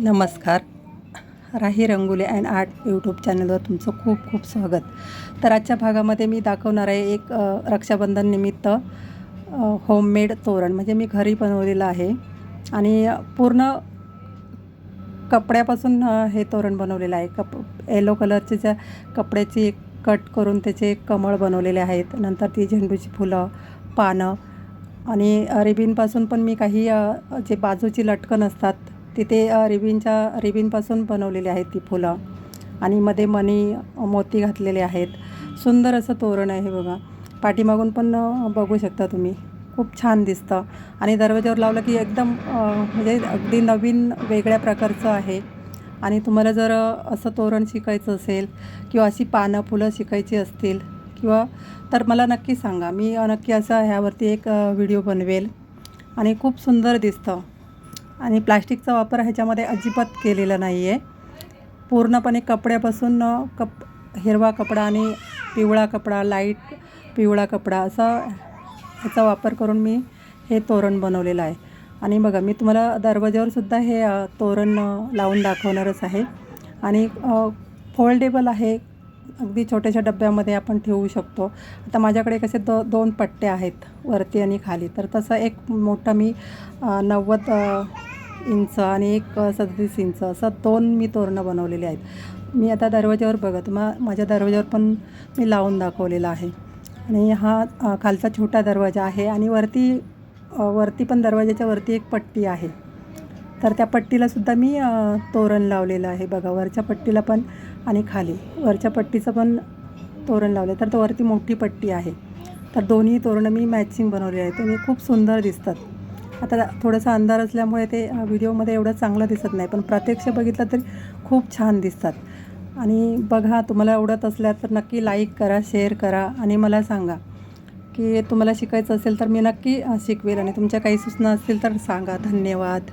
नमस्कार. Rahi Rangoli and art YouTube चॅनलवर तुमचं खूप खूप स्वागत. तर आजच्या भागामध्ये मी दाखवणार आहे एक रक्षाबंधननिमित्त रक्षाबंधन निमित्त होममेड तोरण. म्हणजे मी घरी बनवलेलं आहे. आणि पूर्ण कपड्यापासून हे तोरण बनवलेलं आहे. कप येलो कलरचे ज्या कपड्याची एक कट करून त्याचे कमळ बनवलेले आहेत. नंतर ती झेंडूची फुलं पानं आणि रिबिनपासून पण मी काही जे बाजूची लटकन असतात तिथे रिबिनच्या रिबिनपासून बनवलेली आहेत ती फुलं. आणि मध्ये मणी मोती घातलेले आहेत. सुंदर असं तोरण आहे बघा. पाठीमागून पण बघू शकता तुम्ही. खूप छान दिसतं. आणि दरवाजावर लावलं की एकदम म्हणजे अगदी नवीन वेगळ्या प्रकारचं आहे. आणि तुम्हाला जर असं तोरण शिकायचं असेल किंवा अशी पानं फुलं शिकायची असतील किंवा तर मला नक्की सांगा. मी नक्की असं ह्यावरती एक व्हिडिओ बनवेल. आणि खूप सुंदर दिसतं. आणि प्लास्टिकचा वापर ह्याच्यामध्ये अजिबात केलेला नाही आहे पूर्णपणे कपड्यापासून कप हिरवा कपडा आणि पिवळा कपडा लाइट पिवळा कपडा असा ह्याचा वापर करून मी हे तोरण बनवलेलं आहे. आणि बघा मी तुम्हाला दरवाज्यावर सुद्धा हे तोरण लावून दाखवणारच आहे. आणि फोल्डेबल आहे. अगदी छोट्याशा डब्यामध्ये आपण ठेवू शकतो. आता माझ्याकडे कसे दो दोन पट्टे आहेत वरती आणि खाली. तर तसं एक मोठं मी नव्वद इंच आणि एक सदतीस इंच असं दोन मी तोरणं बनवलेले आहेत. मी आता दरवाज्यावर बघा तुम्हा माझ्या दरवाज्यावर पण मी लावून दाखवलेला आहे. आणि हा खालचा छोटा दरवाजा आहे आणि वरती वरती पण दरवाजाच्या वरती एक पट्टी आहे. तर त्या पट्टीलासुद्धा मी तोरण लावलेलं आहे. बघा वरच्या पट्टीला पण आणि खाली. वरच्या पट्टीचं पण तोरण लावलं तर तो वरती मोठी पट्टी आहे. तर दोन्ही तोरणं मी मॅचिंग बनवले आहेत. आणि खूप सुंदर दिसतात. आता थोडासा अंधार असल्यामुळे ते व्हिडिओमध्ये एवढं चांगलं दिसत नाही पण प्रत्यक्ष बघितलं तरी खूप छान दिसतात. आणि बघा तुम्हाला आवडत असल्या तर नक्की लाईक करा शेअर करा आणि मला सांगा की तुम्हाला शिकायचं असेल तर मी नक्की शिकवेल आणि तुमच्या काही सूचना असतील तर सांगा. धन्यवाद.